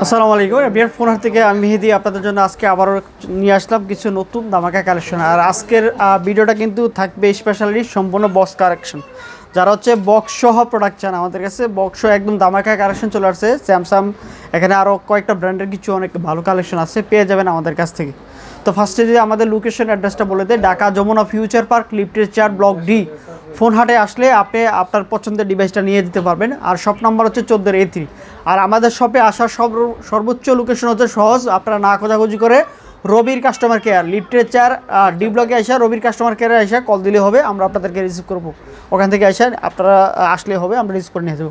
আসসালামু আলাইকুম। বিয়ার ফোন হাট থেকে আমি মেহেদি আপনাদের জন্য আজকে আবারও নিয়ে আসলাম কিছু নতুন দামাকা কালেকশন। আর আজকের ভিডিওটা কিন্তু থাকবে স্পেশালি সম্পূর্ণ বক্স কালেকশন যারা হচ্ছে বক্স সহ প্রোডাক্ট চান আমাদের কাছে বক্স একদম দামাকা কালেকশন চলে আসছে। স্যামসাং এখানে আরও কয়েকটা ব্র্যান্ডের কিছু অনেক ভালো কালেকশন আছে, পেয়ে যাবেন আমাদের কাছ থেকে। তো ফার্স্টে যদি আমাদের লোকেশন অ্যাড্রেসটা বলে দেয়, ঢাকা যমুনা ফিউচার পার্ক লিফটের চার ব্লক ডি ফোন হাটে আসলে আপনি আপনার পছন্দের ডিভাইসটা নিয়ে দিতে পারবেন। আর শপ নাম্বার হচ্ছে চোদ্দোর এ থ্রি আর আমাদের শপে আসার সর্ব- সর্বোচ্চ লোকেশন হচ্ছে সহজ। আপনারা না খোঁজাখুঁজি করে রবির কাস্টমার কেয়ার লিফটের চার ডি ব্লকে আসা রবির কাস্টমার কেয়ারে আসা কল দিলে হবে, আমরা আপনাদেরকে রিসিভ করব। ওখান থেকে আসা আপনারা আসলে হবে, আমরা রিসিভ করে নিয়ে যাব।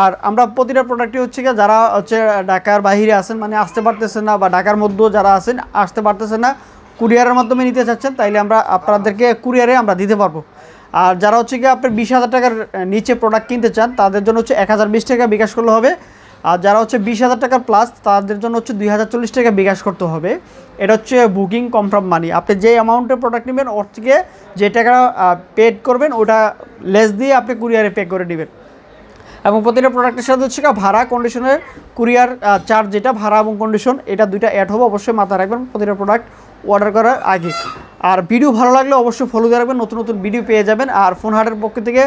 আর আমরা প্রতিটা প্রোডাক্টই হচ্ছে গিয়ে যারা হচ্ছে ঢাকার বাহিরে আছেন মানে আসতে পারতেছেন না বা ঢাকার মধ্যেও যারা আছেন, আসতে পারতেছেন না, কুরিয়ারের মাধ্যমে নিতে চাচ্ছেন, তাইলে আমরা আপনাদেরকে কুরিয়ারে আমরা দিতে পারব। আর যারা হচ্ছে গিয়ে আপনার বিশ হাজার টাকার নিচে প্রোডাক্ট কিনতে চান, তাদের জন্য হচ্ছে এক হাজার বিশ টাকা বিকাশ করলে হবে। আর যারা হচ্ছে বিশ হাজার টাকার প্লাস তাদের জন্য হচ্ছে দুই হাজার চল্লিশ টাকা বিকাশ করতে হবে। এটা হচ্ছে বুকিং কনফার্ম মানি আপনি যে অ্যামাউন্টের প্রোডাক্ট নেবেন, ওর থেকে যে টাকা পেড করবেন, ওটা লেস দিয়ে আপনি কুরিয়ারে পে করে নেবেন এবং প্রতিটা প্রোডাক্টের সাথে হচ্ছে ভাড়া কন্ডিশনের কুরিয়ার চার্জ যেটা, ভাড়া এবং কন্ডিশন এটা দুইটা অ্যাড হবে, অবশ্যই মাথায় রাখবেন প্রতিটা প্রোডাক্ট অর্ডার করার আগে। আর ভিডিও ভালো লাগলে অবশ্যই ফলো দিয়ে রাখবেন, নতুন নতুন ভিডিও পেয়ে যাবেন। আর ফোন হাটের পক্ষ থেকে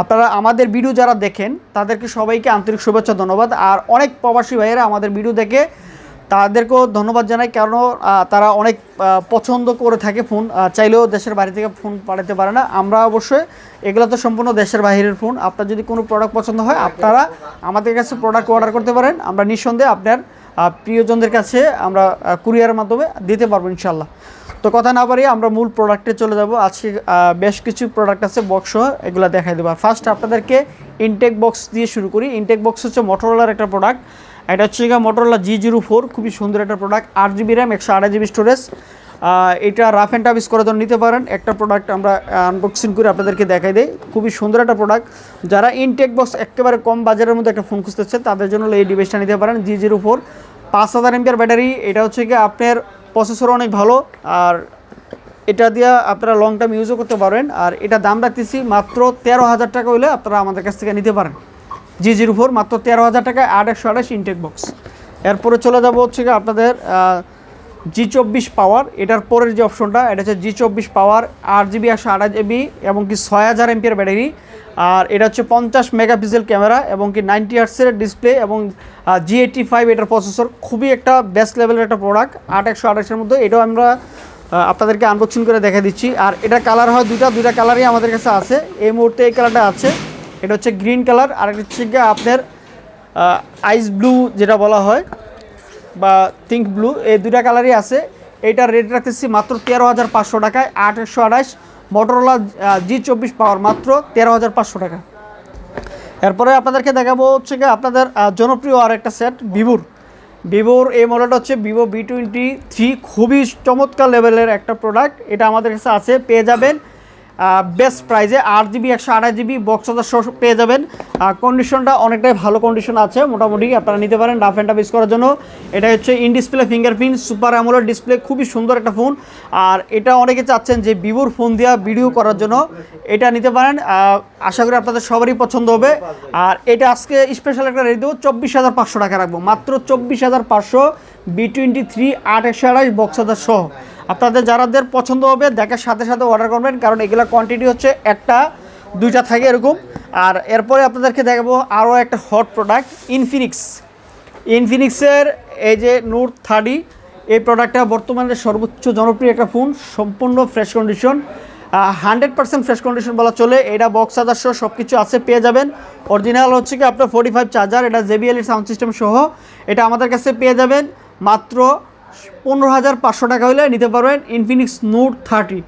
আপনারা আমাদের ভিডিও যারা দেখেন, তাদেরকে সবাইকে আন্তরিক শুভেচ্ছা, ধন্যবাদ। আর অনেক প্রবাসী ভাইয়েরা আমাদের ভিডিও দেখে তাদেরকেও ধন্যবাদ জানাই কারণ তারা অনেক পছন্দ করে থাকে ফোন চাইলেও দেশের বাইরে থেকে ফোন পাঠাতে পারে না। আমরা অবশ্যই, এগুলো তো সম্পূর্ণ দেশের বাইরের ফোন। আপনার যদি কোনো প্রোডাক্ট পছন্দ হয়, আপনারা আমাদের কাছে প্রোডাক্ট অর্ডার করতে পারেন। আমরা নিঃসন্দেহে আপনার প্রিয়জনদের কাছে আমরা কুরিয়ারের মাধ্যমে দিতে পারব ইনশাল্লাহ তো কথা না পারি আমরা মূল প্রোডাক্টে চলে যাব। আজকে বেশ কিছু প্রোডাক্ট আছে বক্স এগুলো দেখাই দেবো। ফার্স্ট আপনাদেরকে ইনটেক বক্স দিয়ে শুরু করি। ইনটেক বক্স হচ্ছে মোটরোলার একটা প্রোডাক্ট এটা হচ্ছে গিয়ে মোটরলা জি জিরো ফোর খুবই সুন্দর একটা প্রোডাক্ট আট জিবি র্যাম একশো আড়াই জিবি স্টোরেজ এটা রাফ অ্যান্ড টাফ ইউজ করার জন্য নিতে পারেন। একটা প্রোডাক্ট আমরা আনবক্সিং করে আপনাদেরকে দেখাই দিই। খুবই সুন্দর একটা প্রোডাক্ট যারা ইনটেক বক্স একেবারে কম বাজারের মধ্যে একটা ফোন খুঁজতেছে তাদের জন্য এই ডিভাইসটা নিতে পারেন জি জিরো ফোর পাঁচ হাজার এমপিআর ব্যাটারি, এটা হচ্ছে গিয়ে আপনার প্রসেসর অনেক ভালো। আর এটা দিয়ে আপনারা লং টাইম ইউজও করতে পারবেন আর এটা দাম রাখতেছি মাত্র তেরো হাজার টাকা হলে আপনারা আমাদের কাছ থেকে নিতে পারেন। জি জিরো ফোর মাত্র তেরো হাজার টাকায় আট একশো আঠাশ ইনটেক বক্স এরপরে চলে যাব হচ্ছে আপনাদের জি চব্বিশ পাওয়ার এটার পরের যে অপশনটা এটা হচ্ছে জি চব্বিশ পাওয়ার আট জিবি একশো আঠাশ জিবি এবং কি ছয় হাজার এমপিয়ার ব্যাটারি আর এটা হচ্ছে পঞ্চাশ মেগাপিক্সেল ক্যামেরা এবং কি নাইনটি আর্টসের ডিসপ্লে এবং জি এইটটি ফাইভ এটার প্রসেসর খুবই একটা বেস্ট লেভেলের একটা প্রোডাক্ট আট একশো আঠাশের মধ্যে। এটাও আমরা আপনাদেরকে আনবক্সিং করে দেখা দিচ্ছি। আর এটা কালার হয় দুইটা দুইটা কালারই আমাদের কাছে আছে। এই মুহূর্তে এই কালারটা আছে। এটা হচ্ছে গ্রিন কালার, আর একটা হচ্ছে গিয়ে আপনার আইস ব্লু যেটা বলা হয়, বা থিঙ্ক ব্লু এই দুইটা কালারই আছে। এইটার রেট রাখতেছি মাত্র তেরো হাজার পাঁচশো টাকায় আট একশো আঠাশ মোটরোলা জি চব্বিশ পাওয়ার মাত্র তেরো হাজার পাঁচশো টাকা। এরপরে আপনাদেরকে দেখাবো হচ্ছে গিয়ে আপনাদের জনপ্রিয় আর একটা সেট ভিভোর ভিভোর এই মডেলটা হচ্ছে ভিভো বি টোয়েন্টি থ্রি খুবই চমৎকার লেভেলের একটা প্রোডাক্ট এটা আমাদের কাছে আছে, পেয়ে যাবেন। বেস্ট প্রাইজে আট জিবি একশো আঠাশ জিবি বক্স হাজার পেয়ে যাবেন। কন্ডিশনটা অনেকটাই ভালো কন্ডিশন আছে। মোটামুটি আপনারা নিতে পারেন ডাফ অ্যান্ড ইউজ করার জন্য। এটা হচ্ছে in display fingerprint super AMOLED display খুবই সুন্দর একটা ফোন আর এটা অনেকে চাচ্ছেন যে ভিভোর ফোন দিয়ে ভিডিও করার জন্য। এটা নিতে পারেন। আশা করি আপনাদের সবারই পছন্দ হবে। আর এটা আজকে স্পেশাল একটা রেট দেবো, চব্বিশ হাজার পাঁচশো টাকা রাখব। মাত্র চব্বিশ হাজার পাঁচশো বি টোয়েন্টি থ্রি আট একশো আঠাশ বক্স সহ। আপনাদের যারাদের পছন্দ হবে, দেখার সাথে সাথে অর্ডার করবেন, কারণ এগুলো কোয়ান্টিটি হচ্ছে একটা, দুইটা থাকে এরকম। আর এরপরে আপনাদেরকে দেখাবো আরও একটা হট প্রোডাক্ট ইনফিনিক্স ইনফিনিক্সের এই যে নোট থার্টি এই প্রোডাক্টটা বর্তমানে সর্বোচ্চ জনপ্রিয় একটা ফোন সম্পূর্ণ fresh condition hundred percent fresh condition বলা চলে, এটা বক্স চার্জার সব কিছু আছে, পেয়ে যাবেন। অরিজিনাল হচ্ছে কি আপনার ফোর্টি ফাইভ চার্জার এটা জেবিএলের সাউন্ড সিস্টেম সহ, এটা আমাদের কাছে পেয়ে যাবেন। মাত্র পনেরো হাজার পাঁচশো টাকা হলে নিতে পারবেন ইনফিনিক্স নোট থার্টি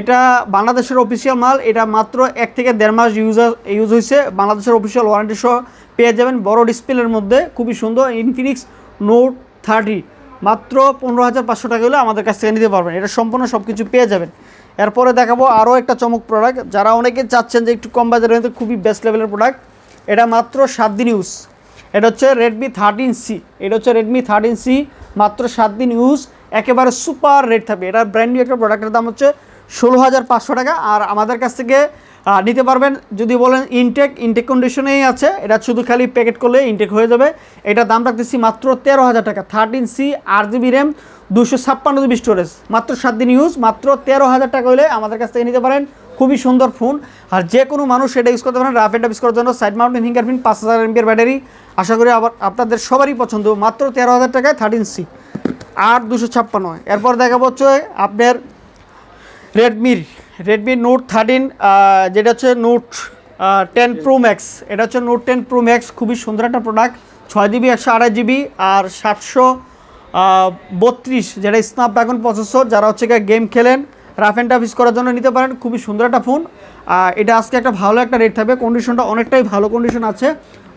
এটা বাংলাদেশের অফিসিয়াল মাল, এটা মাত্র এক থেকে দেড় মাস ইউজ ইউজ হয়েছে বাংলাদেশের অফিসিয়াল ওয়ারেন্টি সহ পেয়ে যাবেন বড় ডিসপ্লের মধ্যে, খুবই সুন্দর ইনফিনিক্স নোট থার্টি মাত্র পনেরো হাজার পাঁচশো টাকা হলে আমাদের কাছ থেকে নিতে পারবেন। এটা সম্পূর্ণ সব কিছু পেয়ে যাবেন। এরপরে দেখাবো আরও একটা চমক প্রোডাক্ট যারা অনেকে চাচ্ছেন যে একটু কম বাজারের মধ্যে খুবই বেস্ট লেভেলের প্রোডাক্ট এটা মাত্র সাত দিন ইউজ এটা হচ্ছে রেডমি থার্টিন সি এটা হচ্ছে রেডমি থার্টিন সি মাত্র সাত দিন ইউজ একেবারে সুপার রেট থাকবে। এটা ব্র্যান্ড নিউ একটা প্রোডাক্টের দাম হচ্ছে ষোলো হাজার পাঁচশো টাকা। আর আমাদের কাছ থেকে নিতে পারবেন। যদি বলেন ইনটেক ইনটেক কন্ডিশনেই আছে, এটা শুধু খালি প্যাকেট করলে ইনটেক হয়ে যাবে। এটা দাম রাখতেছি মাত্র তেরো হাজার টাকা থার্টিন সি আট জিবি র্যাম দুশো ছাপ্পান্ন জিবি স্টোরেজ মাত্র সাত দিন ইউজ মাত্র তেরো হাজার টাকা হলে আমাদের কাছ থেকে নিতে পারেন। খুবই সুন্দর ফোন আর যে কোনো মানুষ সেটা ইউজ করতে পারেন রাফ এন্ড ইউজ করার জন্য। সাইড মাউন্টেন ফিঙ্গারপ্রিন্ট পাঁচ হাজার এমপির ব্যাটারি আশা করি আবার আপনাদের সবারই পছন্দ। মাত্র তেরো হাজার টাকায় থার্টিন সি আর দুশো ছাপ্পান্ন। এরপর দেখা হচ্ছে আপনার রেডমির রেডমি নোট থার্টিন যেটা হচ্ছে নোট টেন প্রো ম্যাক্স এটা হচ্ছে নোট টেন প্রো ম্যাক্স খুবই সুন্দর একটা প্রোডাক্ট ছয় জিবি একশো আড়াই জিবি আর সাতশো বত্রিশ, যেটা স্ন্যাপড্রাগন প্রসেসর যারা হচ্ছে গেম খেলেন রাফ অ্যান্ড টাফ ইউজ করার জন্য নিতে পারেন। খুবই সুন্দর একটা ফোন এটা আজকে একটা ভালো একটা রেট থাকবে। কন্ডিশনটা অনেকটাই ভালো কন্ডিশন আছে।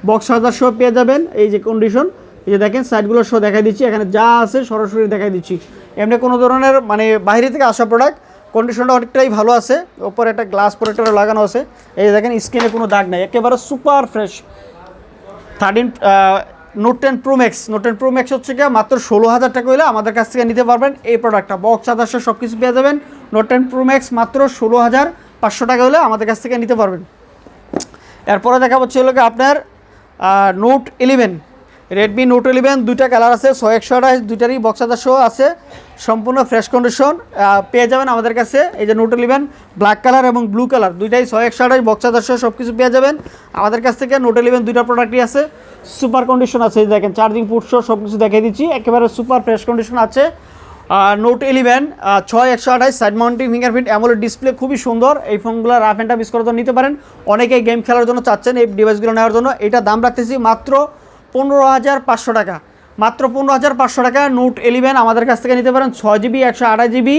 বক্স হাজার শো পেয়ে যাবেন। এই যে কন্ডিশন এই যে দেখেন সাইডগুলো শো দেখাই দিচ্ছি। এখানে যা আছে সরাসরি দেখাই দিচ্ছি। এমনি কোনো ধরনের মানে বাইরে থেকে আসা প্রোডাক্ট কন্ডিশনটা অনেকটাই ভালো আছে। ওপরে একটা গ্লাস প্রোটেক্টর লাগানো আছে। এই দেখেন স্কিনে কোনো দাগ নাই। একেবারে super fresh thirteen note ten pro max note ten pro max হচ্ছে গিয়ে মাত্র ষোলো হাজার টাকা হলে আমাদের কাছ থেকে নিতে পারবেন এই প্রোডাক্টটা বক্স আদার্স সব কিছু পেয়ে যাবেন। নোট টেন প্রো ম্যাক্স মাত্র ষোলো হাজার পাঁচশো টাকা হলে আমাদের কাছ থেকে নিতে পারবেন। এরপরে দেখা হচ্ছে হলো আপনার note eleven Redmi note eleven দুইটা কালার আছে, ছয় একশো আঠাশ, দুইটারই বক্স আদার্স আছে। সম্পূর্ণ ফ্রেশ কন্ডিশন পেয়ে যাবেন আমাদের কাছে। এই যে নোট ইলেভেন ব্ল্যাক কালার এবং ব্লু কালার দুইটাই ছয় একশো আঠাশ বক্স আদার্স সব কিছু পেয়ে যাবেন। আমাদের কাছ থেকে নোট ইলেভেন দুইটা প্রোডাক্টই আছে। সুপার কন্ডিশন আছে দেখেন চার্জিং পুটস সব কিছু দেখিয়ে দিচ্ছি। একেবারে সুপার ফ্রেশ কন্ডিশন আছে। নোট ইলেভেন ছয় একশো আঠাশ side mounting fingerprint AMOLED display খুবই সুন্দর। এই ফোনগুলো রাফ অ্যান্ড টাফ ইউজ করার জন্য নিতে পারেন। অনেকেই গেম খেলার জন্য চাচ্ছেন এই ডিভাইসগুলো নেওয়ার জন্য। এটা দাম রাখতেছি মাত্র পনেরো হাজার পাঁচশো টাকা। মাত্র পনেরো হাজার পাঁচশো টাকা নোট ইলেভেন আমাদের কাছ থেকে নিতে পারেন। ছয় জিবি, একশো আড়াই জিবি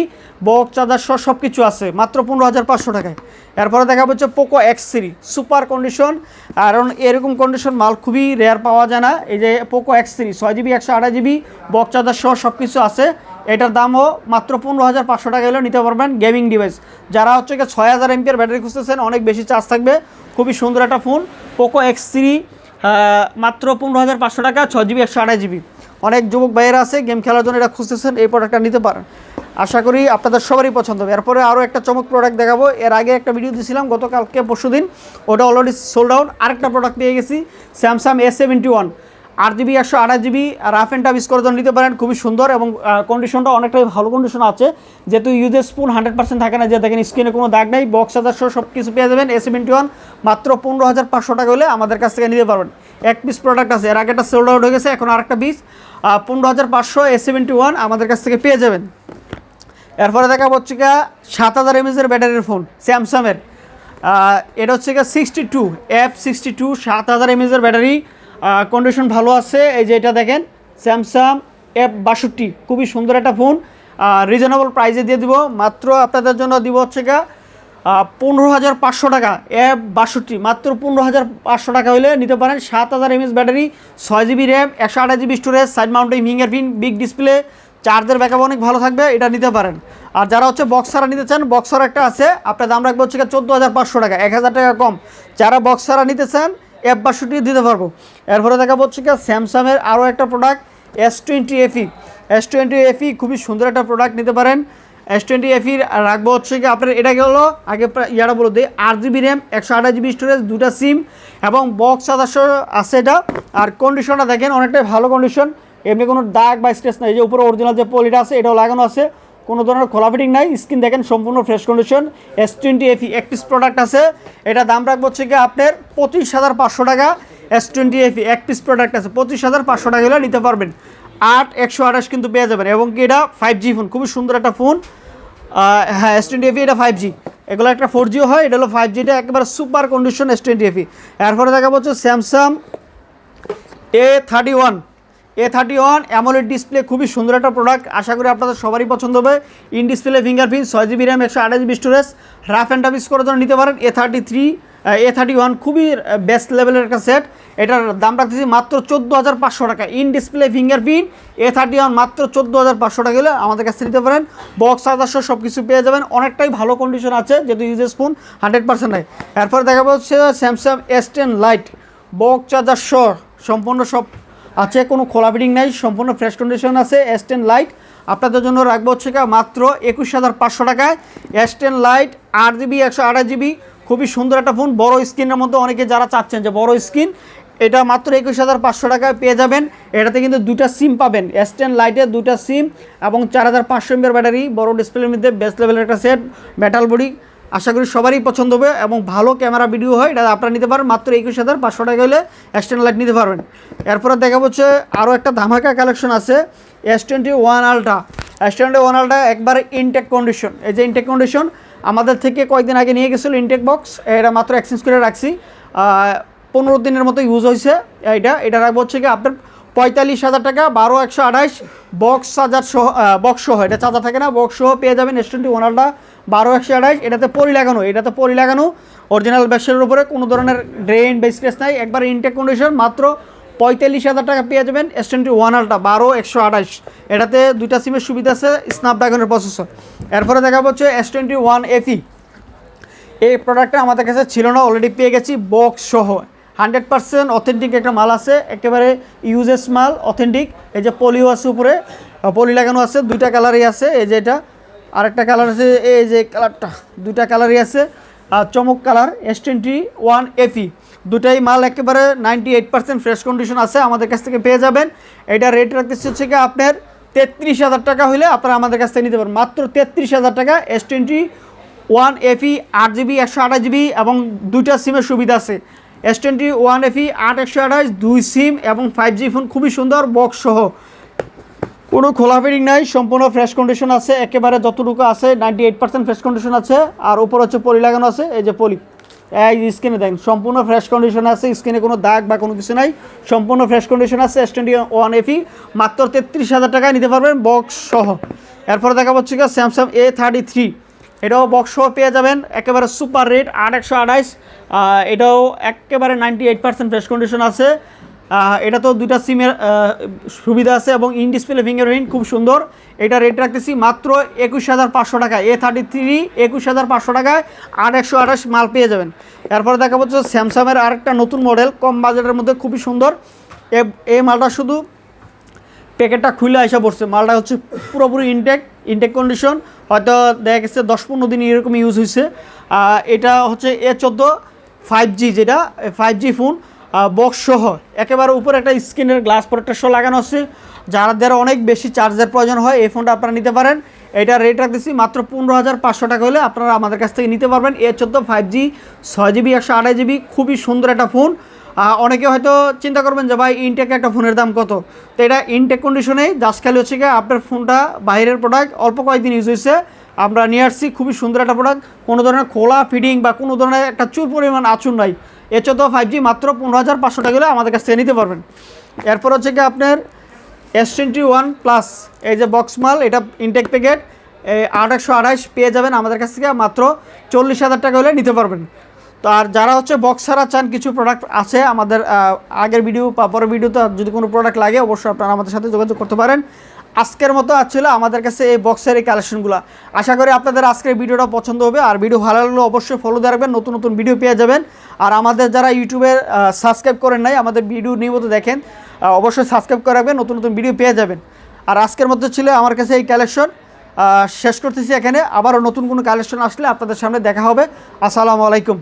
বক্স চার্জার সব কিছু আছে। মাত্র পনেরো হাজার পাঁচশো টাকায়। এরপরে দেখা হচ্ছে Poco X three super condition কারণ এরকম কন্ডিশন মাল খুবই রেয়ার পাওয়া যায় না। এই যে পোকো এক্স থ্রি ছয় জিবি, একশো আড়াই জিবি বক্স চার্জার সব কিছু আছে। এটার দামও মাত্র পনেরো হাজার পাঁচশো টাকা হলেও নিতে পারবেন গেমিং ডিভাইস যারা হচ্ছে ছয় হাজার এমপিয়ার ব্যাটারি খুঁজতেছেন, অনেক বেশি চার্জ থাকবে। খুবই সুন্দর একটা ফোন পোকো এক্স থ্রি মাত্র পনেরো হাজার পাঁচশো টাকা ছ জিবি একশো আড়াই জিবি অনেক যুবক ভাইয়েরা আছে গেম খেলার জন্য এটা খুঁজতেছেন, এই প্রোডাক্টটা নিতে পারেন। আশা করি আপনাদের সবারই পছন্দ হবে। এরপরে আরও একটা চমক প্রোডাক্ট দেখাবো। এর আগে একটা ভিডিও দিয়েছিলাম, গতকালকে পরশু দিন ওটা অলরেডি সোল্ড আউট আরেকটা প্রোডাক্ট পেয়ে গেছি স্যামসাং এস সেভেন্টি ওয়ান আট জিবি, একশো আঠাশ জিবি রাফ অ্যান্ড টাফ জন্য নিতে পারেন, খুবই সুন্দর এবং কন্ডিশনটা অনেকটাই ভালো কন্ডিশন আছে। যেহেতু ইউজের স্পুন হান্ড্রেড পার্সেন্ট থাকে না, যে দেখেন স্ক্রিনে কোনো দাগ নেই বক্স আদার্স সব কিছু পেয়ে যাবেন। এ সেভেন্টি ওয়ান মাত্র পনেরো হাজার পাঁচশো টাকা হলে আমাদের কাছ থেকে নিতে পারবেন। এক পিস প্রোডাক্ট আছে, এর আগে একটা সোল্ড আউট হয়ে গেছে, এখন আরেকটা পিস পনেরো হাজার পাঁচশো এ সেভেন্টি ওয়ান আমাদের কাছ থেকে পেয়ে যাবেন। এরপরে দেখা হচ্ছে গা সাত হাজার এমএসের ব্যাটারির ফোন স্যামসাংয়ের এটা হচ্ছে গা sixty two F sixty two সাত হাজার এমএসের ব্যাটারি কন্ডিশন ভালো আছে। এই যে এটা দেখেন স্যামসাং এফ বাষট্টি, খুবই সুন্দর একটা ফোন রিজনেবল প্রাইসে দিয়ে দিব। মাত্র আপনাদের জন্য দিব হচ্ছে গা পনেরো হাজার পাঁচশো টাকা। এফ বাষট্টি, মাত্র পনেরো হাজার পাঁচশো টাকা হলে নিতে পারেন। সাত হাজার এমএস ব্যাটারি ছয় জিবি র্যাম একশো আঠাশ GB storage side mounting fingerprint big display চার্জের ব্যাকআপ অনেক ভালো থাকবে, এটা নিতে পারেন। আর যারা হচ্ছে বক্সারা নিতে চান বক্সার একটা আছে, আপনার দাম রাখবে হচ্ছে চোদ্দ হাজার পাঁচশো টাকা, এক হাজার টাকা কম। যারা বক্সারা নিতে চান এফ বাষট্টি দিতে পারব। এরপরে দেখাবো হচ্ছে কি স্যামসাংয়ের আরও একটা product S twenty FE S twenty FE খুবই সুন্দর একটা প্রোডাক্ট নিতে পারেন। এস টোয়েন্টি এফি রাখব হচ্ছে কি আপনার এটা গেলো আগে ইয়ারা বলে দিই, আট জিবি র্যাম একশো আঠাশ জিবি স্টোরেজ দুটা সিম এবং বক্স সদস্য আছে এটা। আর কন্ডিশনটা দেখেন, অনেকটাই ভালো কন্ডিশন এমনি কোনো দাগ বা স্ট্রেস নাই যে উপরে অরিজিনাল যে পলিটা আছে, এটাও লাগানো আছে। কোনো ধরনের খোলা ফিটিং নাই। স্ক্রিন দেখেন, সম্পূর্ণ fresh condition S twenty FE এক পিস প্রোডাক্ট আছে। এটা দাম রাখব হচ্ছে কি আপনার পঁচিশ হাজার পাঁচশো টাকা। এস টোয়েন্টি এফি এক পিস প্রোডাক্ট আছে। পঁচিশ হাজার পাঁচশো টাকা হলে নিতে পারবেন। আট, একশো আঠাশ কিন্তু পেয়ে যাবেন। এবং কি এটা ফাইভ জি ফোন খুবই সুন্দর একটা ফোন হ্যাঁ এস টোয়েন্টি এফি এটা ফাইভ জি এগুলো একটা ফোর জিও হয়, এটা হলো ফাইভ জিটা একেবারে super condition S twenty FE এরপরে দেখা হচ্ছে Samsung A thirty one A thirty one AMOLED display খুবই সুন্দর একটা প্রোডাক্ট আশা করি আপনাদের সবারই পছন্দ হবে। ইন ডিসপ্লে ফিঙ্গারপ্রিন্ট ছয় জিবি র্যাম একশো আঠাশ GB storage rough and tough use করার জন্য নিতে পারেন। A thirty three A thirty one খুবই বেস্ট লেভেলের একটা সেট এটার দাম রাখতেছি মাত্র চোদ্দ হাজার পাঁচশো টাকা। In display fingerprint A thirty one মাত্র চোদ্দ হাজার পাঁচশো টাকা হলে আমাদের কাছে নিতে পারেন। বক্স আদার্স সব কিছু পেয়ে যাবেন। অনেকটাই ভালো কন্ডিশন আছে, যেহেতু ইউজেস ফোন হান্ড্রেড পার্সেন্ট হয় এরপরে দেখাবো হচ্ছে Samsung S ten lite box charger সম্পূর্ণ সব আছে, কোনো খোলা ফিটিং নাই, সম্পূর্ণ ফ্রেশ কন্ডিশন আছে এস টেন লাইট আপনাদের জন্য রাখব হচ্ছে মাত্র একুশ হাজার পাঁচশো টাকায়। এস টেন লাইট আট জিবি একশো আঠাশ জিবি খুবই সুন্দর একটা ফোন বড় স্ক্রিনের মধ্যে অনেকে যারা চাচ্ছেন যে বড় স্ক্রিন এটা মাত্র একুশ হাজার পাঁচশো টাকায় পেয়ে যাবেন। এটাতে কিন্তু দুটা সিম পাবেন এস টেন লাইটের দুটা সিম এবং চার হাজার পাঁচশো এমবির ব্যাটারি বড় ডিসপ্লের মধ্যে বেস্ট লেভেলের একটা সেট মেটাল বডি আশা করি সবারই পছন্দ হবে এবং ভালো ক্যামেরা ভিডিও হয়, এটা আপনারা নিতে পারেন। মাত্র একুশ হাজার পাঁচশো টাকা হলে এক্সটেন্ড লাইট নিতে পারবেন। এরপরে দেখা হচ্ছে আরও একটা ধামাকা কালেকশন আছে S twenty one ultra S twenty one ultra একবারে ইনটেক কন্ডিশন এই যে ইনটেক কন্ডিশন আমাদের থেকে কয়েকদিন আগে নিয়ে গেছিল ইনটেক বক্স এটা মাত্র এক্সচেঞ্জ করে রাখছি। পনেরো দিনের মতো ইউজ হয়েছে এটা এটা রাখব হচ্ছে কি আপনার পঁয়তাল্লিশ হাজার টাকা, বারো একশো আঠাইশ বক্স চার্জার সহ বক্স সহ। এটা চার্জার থাকে না বক্স সহ পেয়ে যাবেন এস টোয়েন্টি ওয়ানটা বারো একশো আঠাইশ এটাতে পরি লাগানো, এটাতে পরি লাগানো। অরিজিনাল ব্যাকসের উপরে কোনো ধরনের ড্রেন বা স্ক্রেচ নাই। একবার ইনটেক কন্ডিশন মাত্র পঁয়তাল্লিশ হাজার টাকা পেয়ে যাবেন এস টোয়েন্টি ওয়ান আলটা বারো একশো আঠাইশ এটাতে দুইটা সিমের সুবিধা আছে স্ন্যাপড্রাগনের প্রসেসর এরপরে দেখা হচ্ছে এস টোয়েন্টি ওয়ান এফি এই প্রোডাক্টটা আমাদের কাছে ছিল না অলরেডি পেয়ে গেছি বক্স সহ। হান্ড্রেড পার্সেন্ট অথেন্টিক একটা মাল আছে, একেবারে ইউজেস মাল অথেন্টিক এই যে পলিও আছে উপরে পলি লাগানো আছে, দুইটা কালারই আছে, এই যে এটা। আরেকটা কালার আছে, এই যে কালারটা দুটা কালারই আছে, আর চমক colour S twenty one FE দুটাই মাল একেবারে ninety eight percent fresh condition আছে, আমাদের কাছ থেকে পেয়ে যাবেন। এটা রেট রাখতেছে হচ্ছে কি আপনার তেত্রিশ হাজার টাকা হলে আপনারা আমাদের কাছ থেকে নিতে পারেন মাত্র তেত্রিশ হাজার টাকা এস টোয়েন্টি ওয়ান এফি আট জিবি একশো আঠাশ জিবি এবং দুইটা সিমের সুবিধা আছে। এস টোয়েন্টি ওয়ান এফি আট, একশো আঠাশ, দুই সিম এবং ফাইভ জি ফোন খুবই সুন্দর বক্স সহ। কোনো খোলা ফিটিং নাই, সম্পূর্ণ ফ্রেশ কন্ডিশন আছে, একেবারে যতটুকু আছে ninety eight percent fresh condition আছে, আর উপর হচ্ছে পলি লাগানো আছে, এই যে পলি। এই স্ক্রিনে দেখেন, সম্পূর্ণ ফ্রেশ কন্ডিশন আছে স্ক্রিনে কোনো দাগ বা কোনো কিছু নাই, সম্পূর্ণ ফ্রেশ কন্ডিশন আছে এস টোয়েন্টি ওয়ান এফি মাত্র তেত্রিশ হাজার টাকায় নিতে পারবেন বক্স সহ। এরপরে দেখা হচ্ছে কি স্যামসাং এ থার্টি থ্রি এটাও বক্স সহ পেয়ে যাবেন, একেবারে সুপার রেট আট একশো আঠাইশ এটাও একেবারে ninety eight percent fresh condition আছে এটা তো দুইটা সিমের সুবিধা আছে এবং ইন ডিসপ্লে ফিঙ্গারপ্রিন্ট খুব সুন্দর। এটা রেট রাখতেছি মাত্র একুশ হাজার পাঁচশো টাকা এ থার্টি থ্রি একুশ হাজার পাঁচশো টাকায় আট একশো আঠাশ মাল পেয়ে যাবেন। এরপরে দেখা হচ্ছে স্যামসাংয়ের আরেকটা নতুন মডেল কম বাজেটের মধ্যে খুবই সুন্দর। এই মালটা শুধু প্যাকেটটা খুলে এসে পড়ছে। মালটা হচ্ছে পুরোপুরি ইনটেক ইনটেক কন্ডিশন হয়তো দেখা গেছে দশ পনেরো দিন এরকম ইউজ হয়েছে এটা হচ্ছে এ চোদ্দ ফাইভ জি যেটা ফাইভ জি ফোন বক্স সহ একেবারে উপরে একটা স্ক্রিনের গ্লাস প্রোটেক্টর সহ লাগানো আছে। যাদের অনেক বেশি চার্জের প্রয়োজন হয়, এই ফোনটা আপনারা নিতে পারেন। এটা রেট রাখতেছি মাত্র পনেরো হাজার পাঁচশো টাকা হলে আপনারা আমাদের কাছ থেকে নিতে পারবেন। এ চোদ্দ ফাইভ জি ছয় জিবি একশো আড়াই জিবি খুবই সুন্দর একটা ফোন অনেকে হয়তো চিন্তা করবেন যে ভাই ইনটেক একটা ফোনের দাম কত? তো এটা ইনটেক কন্ডিশনেই জাস্ট খালি হচ্ছে কি আপনার ফোনটা বাইরের প্রোডাক্ট অল্প কয়েকদিন ইউজ হয়েছে। আমরা নিয়ে আসছি, খুবই সুন্দর একটা প্রোডাক্ট কোনো ধরনের খোলা ফিডিং বা কোনো ধরনের একটা চুর পরিমাণ আচুর নাই। এ চোদ্দ ফাইভ জি মাত্র পনেরো হাজার পাঁচশো টাকা হলে আমাদের কাছ থেকে নিতে পারবেন। এরপর হচ্ছে কি আপনার এস টোয়েন্টি ওয়ান প্লাস এই যে বক্স মাল, এটা ইনটেক প্যাকেট আট একশো আঠাইশ পেয়ে যাবেন আমাদের কাছ থেকে মাত্র চল্লিশ হাজার টাকা হলে নিতে পারবেন। তো আর যারা হচ্ছে বক্স ছাড়া চান কিছু প্রোডাক্ট আছে আমাদের আগের ভিডিও বা পরের ভিডিওতে যদি কোনো প্রোডাক্ট লাগে, অবশ্যই আপনারা আমাদের সাথে যোগাযোগ করতে পারেন। আজকের মতো ছিল আমাদের কাছে এই বক্সের এই কালেকশনগুলো আশা করি আপনাদের আজকের ভিডিওটা পছন্দ হবে, আর ভিডিও ভালো লাগলে অবশ্যই ফলো দিয়ে রাখবেন, নতুন নতুন ভিডিও পেয়ে যাবেন। আর আমাদের যারা ইউটিউবে সাবস্ক্রাইব করেন নাই, আমাদের ভিডিও নিয়মিত দেখেন অবশ্যই সাবস্ক্রাইব করে রাখবেন, নতুন নতুন ভিডিও পেয়ে যাবেন। আর আজকের মধ্যে ছিল আমার কাছে এই কালেকশন শেষ করতেছি এখানে, আবারও নতুন কোনো কালেকশন আসলে আপনাদের সামনে দেখা হবে। আসসালামু আলাইকুম।